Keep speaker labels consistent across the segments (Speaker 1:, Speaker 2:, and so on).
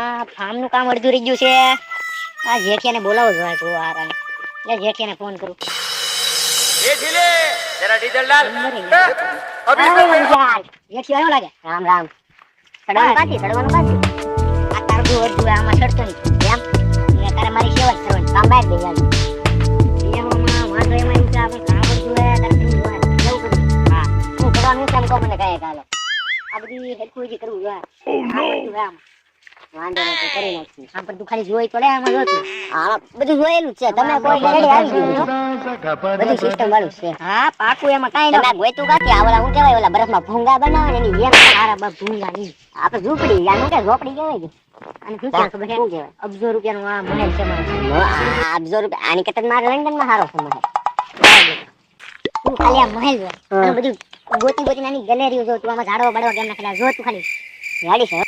Speaker 1: આ ફાર્મનું કામ અડધું રહી ગયું છે. આ જેઠિયાને બોલાવો જોવા જો આ રાને એટલે જેઠિયાને ફોન કરું. એ
Speaker 2: જરા ડીઝલ
Speaker 1: ડાલ
Speaker 2: અભી
Speaker 1: તો જેઠિયો આવ્યો લાગે? રામ રામ. સડવાનું કાચી સડવાનું કાચી. આ તારું અડધું આમાં સડતો નહીં. કેમ મેં તારે મારી સેવા કરવાની. કામ બહાર લઈ આવી નિયમોમાં વાંધો એમાં એમ કે કામ અડધું મને કાંઈ આ બધી હેડકું કરવું જોઈએ વાંધો નહીં કરી નાખશું. આમ પણ તું ખાલી જોઈ તો આમાં જોતું હા બધું જોયેલું છે. તમે કોઈ રેડી આવી ગયું છો. સિસ્ટમ વાળું છે. હા પાકું એમાં કાંઈ તમે ગોયતું કાથી? આ ઓલા હું કહેવાય ઓલા બરફમાં ભૂંગા બનાવે એની જેમ સારા બા ભૂંગા ની આપણે ઝૂંપડી યાર હું કે ઝોપડી કહેવાય કે? અને શું ખબર શું કહેવાય? અબજો રૂપિયાનું આ મહેલ છે મારો. અબજો રૂપિયા આની કરતા મારે લંડનમાં સારો છે તું ખાલી આ મહેલ જો. બધું ગોતી ગોતી નાની ગેલેરીઓ જો તું આમાં ઝાડવા બાડવા કેમ નાખેલા જો તું ખાલી. ગાડી છે.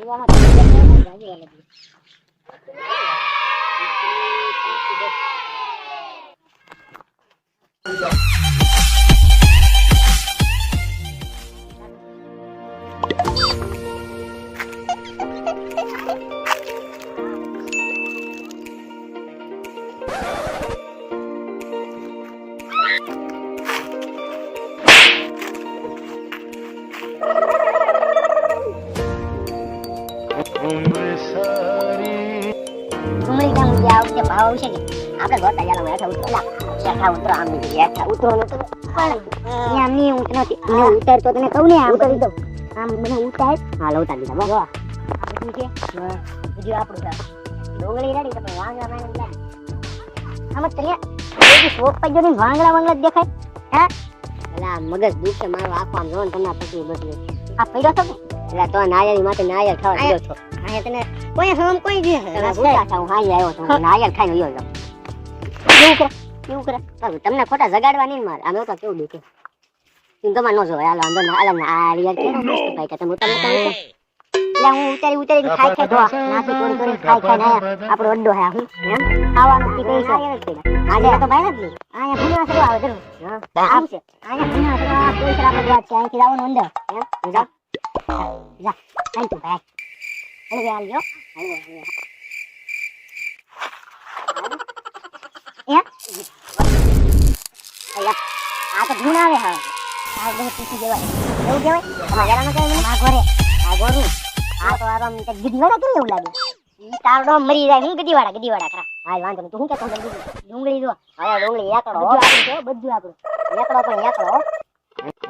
Speaker 1: એવામાં ડુંગળી કેમ ઉડી આ ભાવ આવશે કે આપણે ગોતા ચાલો હેઠા ઉતરો. હેઠા ઉતરો આમ નહીં હેઠા ઉતરો નતો પણ આમ નહીં ઉતરો મને ઉતાર તો તને કહું ને આમ. કરી દઉં. આમ મને ઉતાર. હા લો ઉતારી દીધા બસ આ છે. બીજું આપણું છે. ડુંગળી રેડી તો માને લે આમ તને એ શોપ પર જો ને વાંગડા વાંગડા દેખાય. હે? એલા મગજ દુખે મારો આખો આમ જોન તમને પછી બધું આ પડ્યો કે? એટલે તો નાયરી માટે નાયર ખાવા પડ્યો છો અહીંયા તને કોઈ હમ કોઈ દે તમે ભૂલા થાવ હા આવ્યો તો નાયર ખાઈને ગયો જાવ કેવું કરે કેવું કરે બાબુ, તમને ખોટા જગાડવા નહીં મારે આમે તો કેવું દુખે તું તમારે ન જોવાય હાલો અંદર હાલો ને આ રિયલ કે મસ્ત ભાઈ કે તમે ઉતાર ઉતાર ઉતાર. એટલે હું ઉતારી ઉતારી ખાઈ ખાઈ ધોવા નાખી તોડી તોડી ખાઈ ખાઈ આયા આપણો અડ્ડો હે હું એમ ખાવાનું કી કઈ છે આજે તો ભાઈ નથી અહીંયા ભૂલા સડવા આવે જરૂર હા આમ છે અહીંયા ભૂલા સડવા કોઈ સર આપણે વાત છે અહીંથી લાવવાનું અંદર એમ જા જા કાઈ તું ભાઈ હળવે હાલ હળવે આ તો ઘરમાં કઈ મને આ ઘરે આ ગોરું મરી જાય હું ગીદીવાડા ગીદીવાડા ખરા હા વાંધો નહીં તું શું કહેતો હતો ડુંગળી? જો હવે ડુંગળી એકડો બધું આપડું એકડો પણ એકડો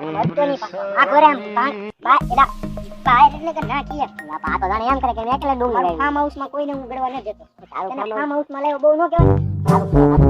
Speaker 1: બધો નહીં. આ એમ કરે કે મેં એકલા ડુંગળી ફાર્મ હાઉસમાં કોઈને હું ગળવા ન દેતો તને ફાર્મ હાઉસમાં લેવો બહુ ન કહેવાય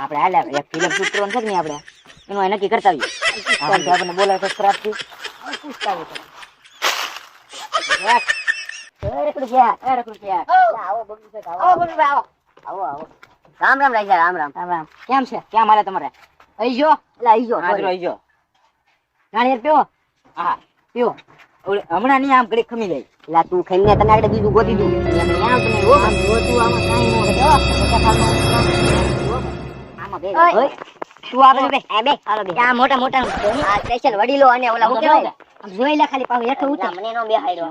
Speaker 3: આપણે હાલે એક ફિલ્મ શૂટ કરવાનું છે કે નહીં આપણે? એનું એ નક્કી કરતા આવીએ. આપણને બોલાવે તો ખરાબથી
Speaker 1: પૂછતા આવો. રામ રામ રાજા રામ રામ.
Speaker 3: રામ રામ. કેમ છે? કેમ મારે તમારે?
Speaker 1: આઈ જો એટલે આઈ જો
Speaker 3: આઈ જો
Speaker 1: નાળિયેર પીવો?
Speaker 3: હા. પીવો. હમણાં નહીં આમ ઘડી ખમી જાય.
Speaker 1: એટલે તું ખાઈને તને આગળ બીજું ગોતી દઉં. મોટા મોટા સ્પેશિયલ વડીલો અને ઓલા હું જોઈ લે ખાલી પાછું હેઠું ઉતર. મને નો બેહાડ્યો.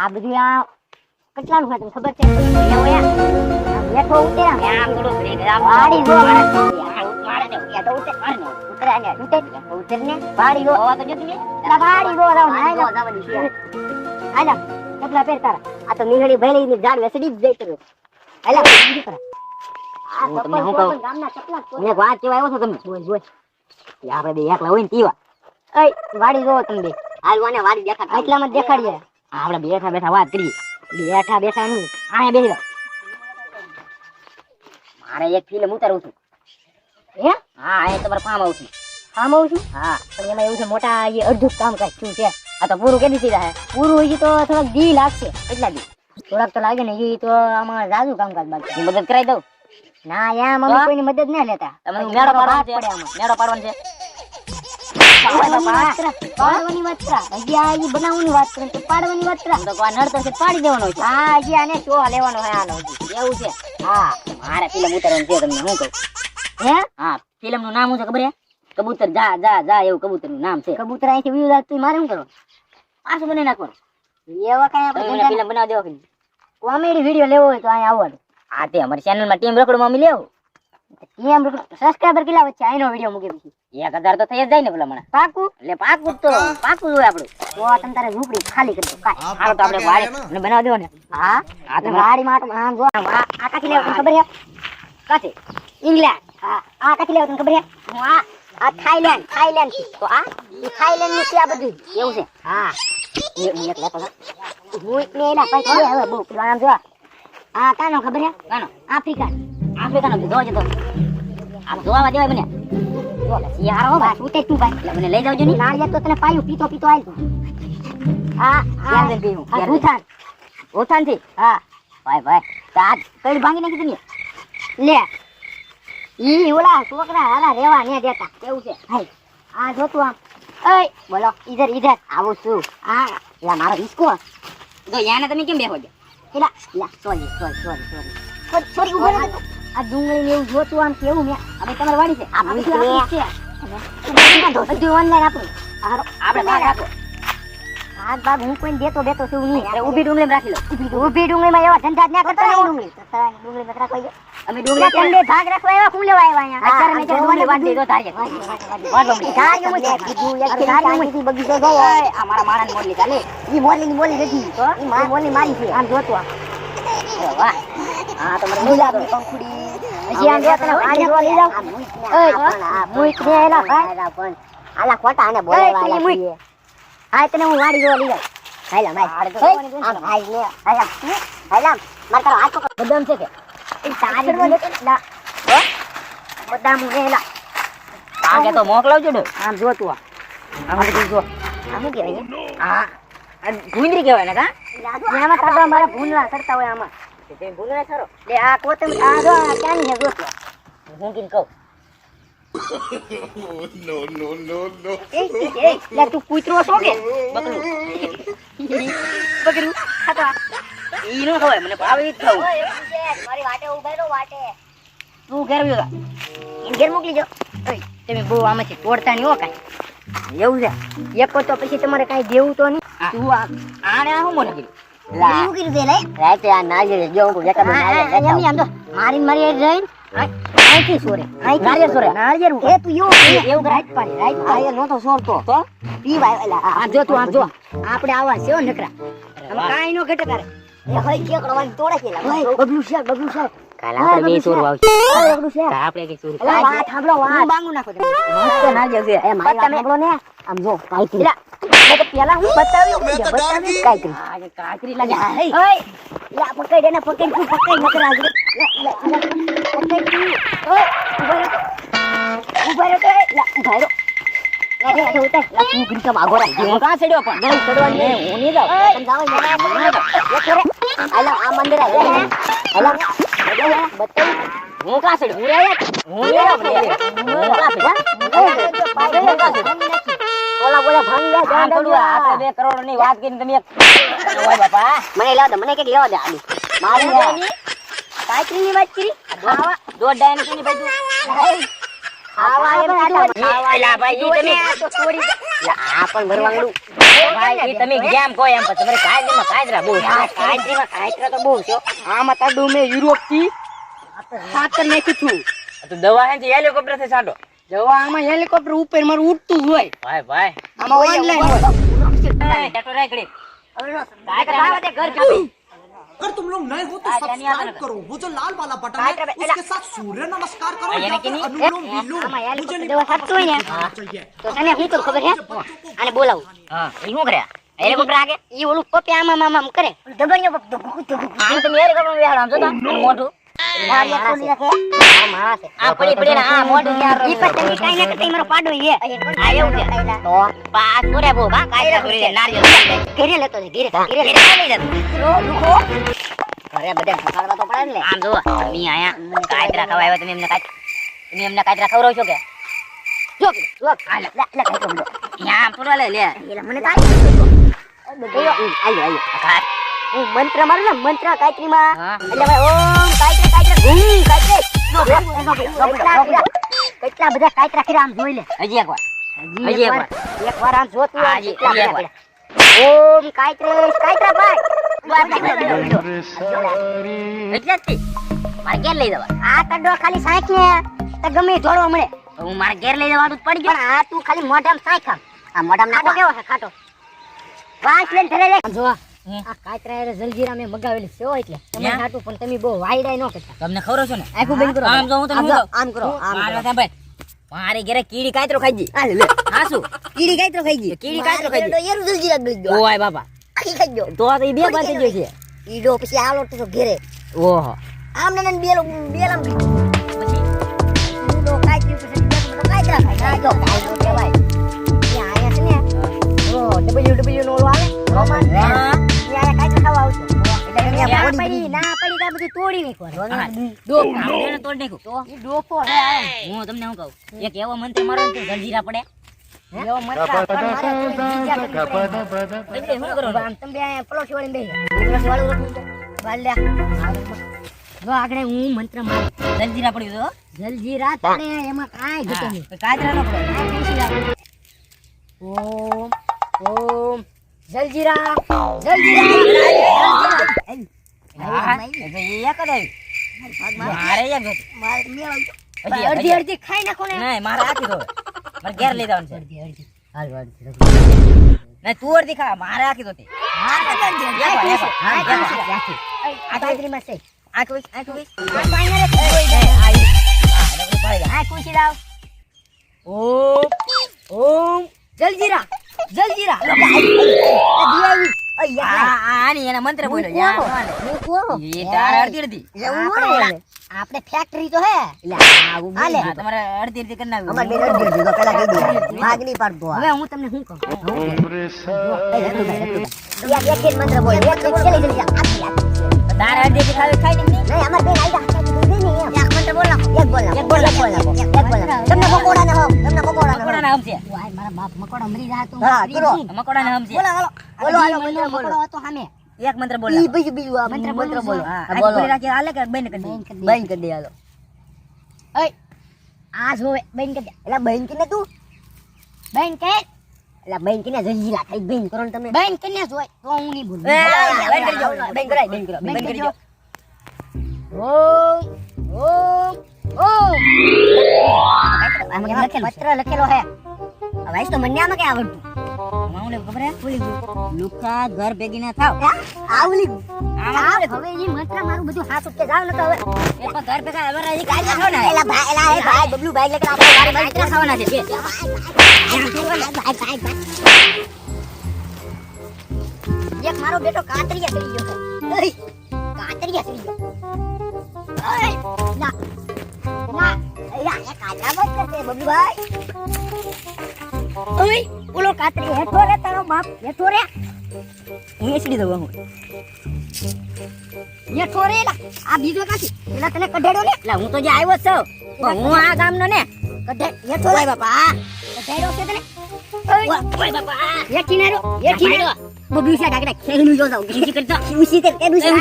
Speaker 1: આ બધું આ કેટલાનું હોય તમને ખબર છે? અહીંયા હોય આ. આમ હેઠો ઉતર આમ.
Speaker 3: આમ થોડું
Speaker 1: વાડી જો
Speaker 3: મારે
Speaker 1: આ
Speaker 3: મારે ને
Speaker 1: યા તો ઉતર.
Speaker 3: મારે ને
Speaker 1: ને? વાડી જો
Speaker 3: હવા તો જતી નહીં
Speaker 1: વાડી જો રાવ નાય જો આજા ચપલા પહેર તારા. આ તો નીહળી ભેળી ની ઝાડ વેસડી જ જઈ રહ્યો બીજું કરે આ
Speaker 3: તમને
Speaker 1: ચપ્પલ
Speaker 3: કહું?
Speaker 1: ગામના ચપલા જ
Speaker 3: વાત કેવા આવ્યો છું તમને.
Speaker 1: જોઈ જોઈ.
Speaker 3: કે બે એકલા હોય ને પીવા
Speaker 1: એય વાડી જોવો તમે બે. હાલવાને વાડી દેખાડ એટલામાં દેખાડીએ.
Speaker 3: આપણે બેઠા બેઠા વાત કરીએ.
Speaker 1: બેઠા બેઠા નહીં
Speaker 3: આયા બેસી મારે એક ફિલ્મ ઉતારું છું.
Speaker 1: હે?
Speaker 3: હા એ તમારે કામ આવશે
Speaker 1: આમ આવું છું
Speaker 3: હા
Speaker 1: પણ એમાં એવું છે મોટા એ અડધું કામ થયું છે.
Speaker 3: આ તો પૂરું કેદી થઈ જાય
Speaker 1: પૂરું હોય તો થોડાક દી લાગશે
Speaker 3: એટલા દી.
Speaker 1: થોડાક તો લાગે ને એ તો આમાં જાજુ કામકાજ બાકી
Speaker 3: હું મદદ કરાવી દઉં?
Speaker 1: ના યા મમ્મી કોઈની મદદ ના લેતા.
Speaker 3: તમે મેળો પાડવાનો છે. મેળો પાડવાનો છે.
Speaker 1: પાડવાની વાત કરા, હજી આ બનાવવાની વાત કરે તો પાડવાની વાત કરા.
Speaker 3: હું તો કોઈ નડતો છે પાડી દેવાનો છે.
Speaker 1: હા હજી આને શો લેવાનો હે આનો હજી.
Speaker 3: એવું છે?
Speaker 1: હા.
Speaker 3: મારે ફિલ્મ ઉતારવાનું છે તમને હું કહું?
Speaker 1: હે?
Speaker 3: હા ફિલ્મનું નામ શું છે ખબર હે? કબૂતર જા જા જા એવું કબૂતરનું નામ છે.
Speaker 1: કબૂતર અહીંથી વ્યૂ હોય, મારે શું કરો
Speaker 3: પાછું બની નાખવાનું.
Speaker 1: એવા કાંઈ આપણે
Speaker 3: ફિલ્મ બનાવી દેવા
Speaker 1: કોમેડી વીડિયો લેવો હોય તો અહીંયા આવવાનું.
Speaker 3: હા તે અમારી ચેનલમાં ટીમ રખડું માં લેવું.
Speaker 1: એમ સબસ્ક્રાઇબર કેટલા વચ્ચે? આઈનો વીડિયો મૂકી પછી
Speaker 3: એક હજાર તો થઈ જ જાય ને પેલા મને.
Speaker 1: પાકું?
Speaker 3: એટલે પાકું તો પાકું હોય આપણું.
Speaker 1: તો તમ તારે ઝૂંપડી ખાલી કરી દો કાંઈ.
Speaker 3: હાલો તો આપણે વાડી બનાવી દેવો ને
Speaker 1: હા
Speaker 3: હા, તો
Speaker 1: તો વાડી માં આમ જો આ આ કાથી લેવો ખબર છે?
Speaker 3: કાથી?
Speaker 1: ઇંગ્લેન્ડ. હા આ કાથી લેવો તમને ખબર છે? હું આ આ થાઈલેન્ડ થાઈલેન્ડથી તો આ થાઈલેન્ડનું છે આ બધું
Speaker 3: એવું છે?
Speaker 1: હા.
Speaker 3: એક લેતો હતો.
Speaker 1: હું એક ને એલા પછી હવે બહુ પેલો જો આ કાનો ખબર છે?
Speaker 3: કાનો?
Speaker 1: આફ્રિકા
Speaker 3: આફ્રિકાનો જોવા જતો આમ જોવા દેવાય મને. શિયાળો હો ભાઈ.
Speaker 1: ઉતે તું ભાઈ.
Speaker 3: મને લઈ જાવજો ને
Speaker 1: નાળિયેર તો તને પાયું પીતો પીતો આલ તું. આ આ
Speaker 3: ક્યાં
Speaker 1: ભૂથાન
Speaker 3: ઓથાનથી
Speaker 1: હા.
Speaker 3: ભાઈ ભાઈ. તો આ કઈ ભાંગી નાખી તમે
Speaker 1: લે. ઈ ઓલા છોકરા હારા રેવા ને દેતા.
Speaker 3: કેવું છે.
Speaker 1: હાય. આ જોતું આમ. એય બોલો. ઈધર ઈધર.
Speaker 3: આવું છું.
Speaker 1: આ લા મારો ડિસ્કો
Speaker 3: તો યાને તમે કેમ બેહો છો?
Speaker 1: એલા લા sorry sorry sorry sorry. Sorry ઊભો આ ડુંગળી ને એવું જોતું આમ કેવું મે?
Speaker 3: હવે તમારે વાડી છે.
Speaker 1: આ મને છે. બધું ઓનલાઈન હારો.
Speaker 3: આપણે ભાગ આપો.
Speaker 1: ભાગ ભાગ હું કોઈને દેતો બેતો છું નહીં.
Speaker 3: ઊભી ડુંગળી રાખી લો.
Speaker 1: ઊભી ડુંગળીમાં એવા ધંધા જ ના કરતા ડુંગળી. ડુંગળી મત રાખો ઈ.
Speaker 3: અમે
Speaker 1: ડુંગળી બે ભાગ રાખવા આવ્યા? હું લેવા આવ્યા અહીંયા?
Speaker 3: અત્યારે મેં ડુંગળી વાળી
Speaker 1: જોવાનું
Speaker 3: દીધો તારીએ
Speaker 1: ધાર્યું ધાર્યું છે. કીધું એક ધાર્યું બગીચો ગયો
Speaker 3: આ મારા માણસ મોડલી ચાલે
Speaker 1: ઈ મોરલીની મોરલી નથી. ઈ મા- મોરલી મારી છે. આમ જોતો
Speaker 3: વાહ. હા તમારે
Speaker 1: ગુલાબની પંખુડી. હજી આમ જો તને વાડી જોવા લઈ જાવ ઓય, મૂઈક ને એલા ભાઈ. ઓય, તું ઈ મૂઈક. હા, તને હું વાડી જોવા લઈ જાવ
Speaker 3: હાલા તો જ
Speaker 1: આમ ને. હાયલા. હાયલા. તારો હાથ પકડ.
Speaker 3: બદામ છે કે?
Speaker 1: એ તારી જીભ લા. હો? બદામ ને એલા.
Speaker 3: આ કે તો મોકલાવજો ને
Speaker 1: આમ જોતું આ.
Speaker 3: આમ બધું જો
Speaker 1: આમ શું
Speaker 3: હા આ કહેવાય ને કા
Speaker 1: આમાં કાઢવા મારા ભૂંડલા કરતા હોય આમાં
Speaker 3: તે ગુંદરા ખરો
Speaker 1: લે આ કોથમીર આ જો ક્યાંની છે જોતો
Speaker 3: હું કીને કહું
Speaker 1: એ લે તું કૂતરો છો કે
Speaker 3: બકરું
Speaker 1: બકરું ખાતો.
Speaker 3: ઈ નો ખવાય મને ભાવે ઈ જ ખાવું.
Speaker 1: છે. મારી વાટે રહો, વાટે.
Speaker 3: તું ઘેર વ્યો
Speaker 1: ઈન ઘેર મોકલી જો તમે બહુ આમાંથી તોડતા નહીં હો કાઈ.
Speaker 3: એવું છે?
Speaker 1: એક તો પછી તમારે કાઈ દેવું તો નહીં.
Speaker 3: તું આ આને આ હું મને કીધું લા
Speaker 1: કીધું
Speaker 3: રાતે આ જો હું
Speaker 1: આમ તો મારી મારી જઈને સોરે એ તું એવું રાઈટ પાડી રાઈટ
Speaker 3: નહોતો સોરતો.
Speaker 1: તો? પીવાય આ- જો તું આ જો. આપણે આવા છે નકરા
Speaker 3: કાઈ
Speaker 1: આમાં નો ઘટે તારે. એ રાખી.
Speaker 3: હું કાં ચડ્યો પણ?
Speaker 1: નહીં, ચડવાની
Speaker 3: હું નહીં જાઉં.
Speaker 1: ઓય, એલા, આ મંદિર આ. એલા, એલા, બતાઈ.
Speaker 3: હું કાં ચડ્યો? હું રહ્યા હું રહ્યા આપણે. હું કાં ચડ્યો?
Speaker 1: ઓલા બોલા ભાંગી ગયા,
Speaker 3: આમ થોડું આ
Speaker 1: જાંડા
Speaker 3: આપણે બે વાત કરીને તમે ઓય બાપા
Speaker 1: મને લેવા દે મને કંઈક લેવા દે આલી મારી
Speaker 3: લેવાની?
Speaker 1: કાચરી વાત કરી?
Speaker 3: ખાવા? દોઢ ડાયને કેની બાજુ
Speaker 1: ખાવા એમ કીધું
Speaker 3: ખાવા ભાઈ તમે
Speaker 1: આ તો છોડી આ પણ ભરવાંગડું
Speaker 3: ભાઈ તમે જેમ કહો એમ તમારે કાયદેમાં કાયદરા બહુ છે.
Speaker 1: કાચરીમાં તો બહુ છે. આમાં તાડું મેં યુરોપથી ખાતર નાખ્યું છું
Speaker 3: તો દવા હે
Speaker 1: હેલિકોપ્ટરથી આમાં હેલિકોપ્ટર ઉપર મારું ઉડતું જ હોય.
Speaker 3: ભાઈ ભાઈ.
Speaker 1: આમાં ઓનલાઈન હોય.
Speaker 3: ટેટો ઘર કાપી.
Speaker 4: अगर तुम लोग नए हो तो
Speaker 3: आ, यानी आता
Speaker 4: सब्सक्राइब
Speaker 3: ना।
Speaker 4: करो वो जो लाल वाला बटन
Speaker 3: काय
Speaker 4: है
Speaker 3: करे?
Speaker 4: उसके साथ सूर्य नमस्कार करो
Speaker 3: आ, यानी
Speaker 4: या
Speaker 3: कि
Speaker 4: फिर
Speaker 3: नहीं?
Speaker 4: अनुलोम
Speaker 3: ए,
Speaker 4: विलोम
Speaker 1: આમાં યાર
Speaker 4: मुझे नहीं
Speaker 1: દવા
Speaker 4: पता,
Speaker 1: થતું હોય ને
Speaker 4: मुझे होना चाहिए
Speaker 1: તો તને શું કરું ખબર છે આને બોલાવું
Speaker 3: હા ઈ શું કર્યા હેલિકોપ્ટર આગે
Speaker 1: ઈ ઓલું પપ્પે આમ આમ આમ કરે દબણિયો પપ્પો ધબુક ધબુક
Speaker 3: આમ તમે હેલિકોપ્ટર બેહાડો આમ જોતા મોઢું
Speaker 1: તમે
Speaker 3: એમને કાંઈ તમે એમને કાયતરા ખવડાવો છો કે?
Speaker 1: જો, જો, આ લે, લે, મને ગયું. હું મંત્ર મારું ને મંત્ર ગાયત્રીમાં.
Speaker 3: હા.
Speaker 1: એટલે ભાઈ ઓમ કાયત્રી કાયત્રી ઘૂમ બે. કેટલા બધા કાયત્રા કર્યા આમ જોઈ લે.
Speaker 3: હજી એકવાર
Speaker 1: હજી એકવાર એકવાર આમ જોતું હોય,
Speaker 3: હજી, એકવાર.
Speaker 1: ઓમ કાયત્રી કાયત્રા
Speaker 3: ભાઈ. જ. મારે ઘેર લઈ જવા
Speaker 1: આ કડો ખાલી ને. તો ગમે જોડો મળે.
Speaker 3: હું મારે ઘેર લઈ જવાનું જ પડી ગયું.
Speaker 1: પણ આ તું ખાલી મોઢામાં સાંક આમ. આ મોઢામાં નાખો. કેવો છે ખાટો? વાંસ લઈને લે જો
Speaker 3: હમ.
Speaker 1: આ કાયત્રા હારે જલજીરા મેં મગાવેલી છે એટલે તમે
Speaker 3: યા?
Speaker 1: પણ તમે બહુ વાયડાય ન કરતા.
Speaker 3: તમને ખબર છો ને?
Speaker 1: આખું બંધ કરો
Speaker 3: આમ જો હું તને
Speaker 1: આમ
Speaker 3: શું
Speaker 1: જો,
Speaker 3: કહું?
Speaker 1: આમ કરો આમ કરો.
Speaker 3: સાંભળ. મારે ઘેરે કીડી કાતરો ખાઈ ગઈ.
Speaker 1: આ લે
Speaker 3: હા શું?
Speaker 1: કીડી કાયત્રો ખાઈ ગઈ.
Speaker 3: કીડી કાતરો ખાઈ ગઈ.
Speaker 1: યાર જલજીરા ગઈ ગયો.
Speaker 3: ઓય બાપા.
Speaker 1: આખી ખાઈ ગયો.
Speaker 3: તો તો ઈ બે બાજુ ગયો છે.
Speaker 1: ઈડો પછી આલો તો ઘેરે.
Speaker 3: ઓહો.
Speaker 1: આમ ને બેલો બેલામ
Speaker 3: પછી?
Speaker 1: ઈડો કાયત્રી પછી કાયત્રા ખાઈ ના જો કાયત્રો કહેવાય. ત્યાં આયા છે ને. ઓ ડબલ્યુ ડબલ્યુ નો આવે. રોમાન. આ તોડી નાખ્યું.
Speaker 3: હા. ડોક તોડી નાખું
Speaker 1: તો ઈ ડોફો હું
Speaker 3: તમને શું કહું? એક એવો મંત્ર મારો ને તો જલજીરા પડે.
Speaker 1: એવો તમે બે વાળું. જો આગળ હું મંત્ર મારું.
Speaker 3: જલજીરા પડ્યું તો
Speaker 1: જલજીરા તને એમાં કાંઈ ઘટે નહીં.
Speaker 3: કાતરા નો પડે.
Speaker 1: ઓમ ઓમ. જલજીરા જલજીરા
Speaker 3: એક જ. મારે એક એક,
Speaker 1: અડધી. અડધી ખાઈ નાખો ને.
Speaker 3: નહીં મારે આખી તો મારે ઘેર લઈ જવાનું છે.
Speaker 1: અડધી અડધી. હાલ
Speaker 3: નહીં તું અડધી ખા મારે આખી
Speaker 1: દે. જલજીરા જલજીરા. દિયાવી અય
Speaker 3: આ- આ- આની એના મંત્ર બોલ્યો યા, નો હાલે.
Speaker 1: હું કોહો
Speaker 3: ઈ તારે અડધી અડધી.
Speaker 1: આપણે આપણે ફેક્ટરી તો હે.
Speaker 3: તમારે અડધી અડધી કરી
Speaker 1: દે. ભાગ નહીં પાડતો હવે હું તમને શું કહું?
Speaker 3: તારે અડધી ખાવી ખાઈ નહીં?
Speaker 1: અમારે બેન આઈ ને મંત્ર બોલ નાખો એક બોલ એક બોલ નાખો એક બોલ તમને મકોડા ને હો તમને મકોડા ને
Speaker 3: મકોડાને હમશે.
Speaker 1: મારા બાપ મકોડા મરી રહ્યા તો
Speaker 3: હા, કરો. મકોડાને હમશે.
Speaker 1: બોલો હાલો બોલો મંત્ર બોલો હતો સામે
Speaker 3: એક મંત્ર બોલ
Speaker 1: ઈ બીજું બીજું આ મંત્ર
Speaker 3: મંત્ર
Speaker 1: બોલો
Speaker 3: હા,
Speaker 1: બોલો
Speaker 3: રાખી હાલે કે બંધ કરી દે?
Speaker 1: બંધ કરી દે હાલો ઓય આ જોવે બંધ કરી દે એટલે બંધ કરીને તું બંધ કર એટલે બંધ કરીને જંજીરા ખાઈ બંધ કરો ને તમે બેન કરીને જોય તો હું નહીં બોલું
Speaker 3: એ, કરી દો. બંધ કરાય, બંધ કરો, બંધ કરી દો.
Speaker 1: ઓમ ઓમ ઓમ પત્ર લખેલો હે હવે તો મને આમાં કઈ આવડતું
Speaker 3: આમાં ખબર હે? ભૂલી ગયું. લુખ્ખા ઘર ભેગી ના થાવ.
Speaker 1: આવલી
Speaker 3: આમાં
Speaker 1: હવે ઈ મંત્ર મારું બધું હાથ કે જાવ ન તો હવે
Speaker 3: એ પણ ઘર ભેગા હવે રાજી કાઢી નાખો ને.
Speaker 1: એલા ભાઈ એલા એ ભાઈ બબલુ ભાઈ લેकर આપણે ગાડી
Speaker 3: ભાઈ કેટલા ખાવાના છે? બે.
Speaker 1: એક મારો બેટો કાતરિયા કરી ગયો કાતરિયા કરી ગયો ઓય, ના ના એલા એ કાતરા મત કરતે બબલુભાઈ ઓય ઓલો કાતરી હેઠો રે તારો બાપ હેઠો રે
Speaker 3: હું દઉં હું.
Speaker 1: હેઠો રે આ બીજો કાથી તને કઢેડો ને
Speaker 3: એટલે હું તો જે આવ્યો છું. પણ હું આ ગામનો ને
Speaker 1: કઢે હેઠો રે બાપા કઢેડો છે તને ઓય ઓય બાપા હેઠી ને હેઠી ને બબલુ છે ડાકડા ખેગનું જો જાવ
Speaker 3: બીજી કરતો.
Speaker 1: ઉસી તે કેનું છે.
Speaker 3: એ,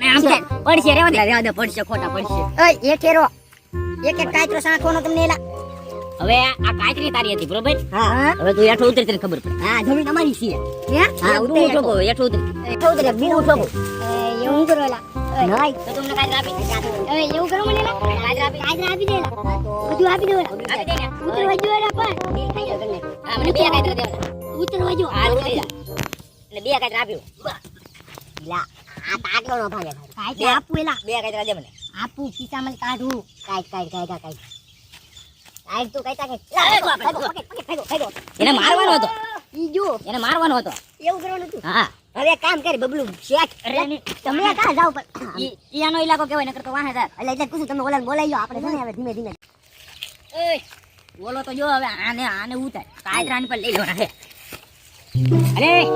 Speaker 3: ને આમ છે. પડશે રેવા દે. રેવા દે, પડશે, ખોટા પડશે.
Speaker 1: ઓય એ ઠેરો. એક એક કાયત્રો સાંખવાનો તમને એલા.
Speaker 3: હવે આ કાચરી તારી હતી બરોબર?
Speaker 1: હા.
Speaker 3: હવે તું એઠો ઉતરી તને ખબર પડે.
Speaker 1: હા જમીન અમારી છે. હે?
Speaker 3: હા તું ઠોકો, હેઠો. ઉતરી.
Speaker 1: એઠો ઉતરી. ઉતરે ઉઠો ઠોકો એવું કરો એલા. નહીં
Speaker 3: તો તમને કાચરી આપી?
Speaker 1: હવે એવું કરો મને એલા. કાજરા આપી? કાજરા આપી દે એલા. બધું આપી દો
Speaker 3: આપી દે.
Speaker 1: ઉતરવા જો એલા પણ.
Speaker 3: હા, મને બે કાચરી દેવાના.
Speaker 1: ઉતરવા જો
Speaker 3: હા, ઉતરી જા. એટલે બે કાંઈ આપ્યું
Speaker 2: લા આ તાટલો નો ભાગે કાઈ આપું એલા.
Speaker 3: બે કાંઈ દે મને.
Speaker 2: આપું ખિસ્સામાં કાઢું. કાઈ કાઈ કાઈ કાઈ આઈ તું ફેગો ફેગો
Speaker 3: એને મારવાનો હતો.
Speaker 2: ઈ જો.
Speaker 3: એને મારવાનો હતો.
Speaker 2: એવું કરવાનું હતું?
Speaker 3: હા.
Speaker 2: હવે કામ કરી બબલું શેઠ તમે કા જાવ પર
Speaker 3: ઈ આનો ઇલાકો કેવાય નકર તો વાહે થાય.
Speaker 2: એટલે એટલે કુછ તમે ઓલા બોલાવી લો આપણે છે ને હવે ધીમે ધીમે.
Speaker 3: એય, બોલો તો જો હવે આને આને ઉતાર. કાયદરાની પર લઈ લો છે. અરે!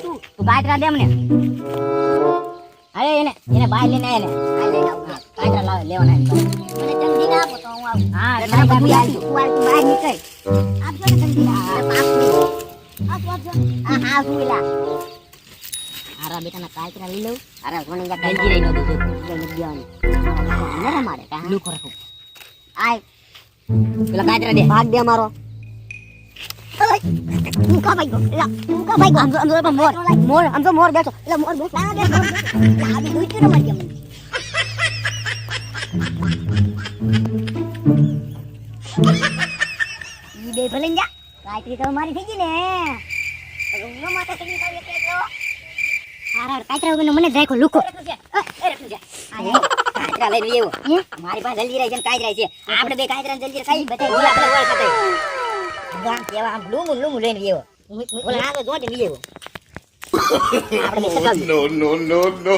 Speaker 3: તું
Speaker 2: તું
Speaker 3: કાયદરા દે મને અરે એને એને બહાર લઈને આય હા, કાયદરા લાવે લેવાના
Speaker 2: મને જલ્દી ના આપો તો હું આવું.
Speaker 3: હા
Speaker 2: મને
Speaker 3: તારા બાપુ
Speaker 2: આપજો. તું આ બહાર નીકળ. આપજો ને જલ્દી આ આપજો આપજો આપજો. આ હા હું આરા બેટાના કાચરા લઈ લઉં. અરે મને જા
Speaker 3: ગંજી રહી નહોતું તું.
Speaker 2: નરે મારે કા?
Speaker 3: લુકો રાખો.
Speaker 2: આય.
Speaker 3: પેલા કાયદરા દે.
Speaker 2: ભાગ દે મારો હું કા ભાઈ ગયો એલા હું ભાઈ આમ તો મોર બેઠો એટલે મોર બેઠો જા કાચરી તો મારી થઈ ને હારા કાચરા વગરનો મને જ લુકો
Speaker 3: લઈને લેવો મારી પાસે જલ્દી રહી છે ને કાયદરા છે. આપણે બે કાયદરા જલ્દી ખાઈ આપણે ઓળ ખાતા. ગામ કેવા આમ લૂમું લૂમું લઈને લેવો ઓલા આગળ જોડે લઈ લેવો આપણે બે સકાવ્યું.
Speaker 4: No, no, no, no.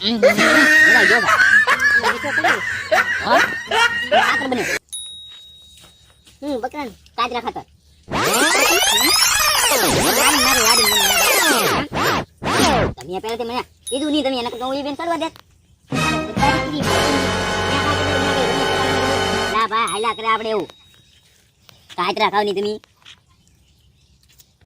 Speaker 3: હમ, બધા જોગા. હા? ખાતર તમે મને કીધું નહીં તમે એને એ બેન કરવા દે ના ભાઈ હાલ્યા કરે આપણે એવું. કાચરા ખાવ નહીં તમે.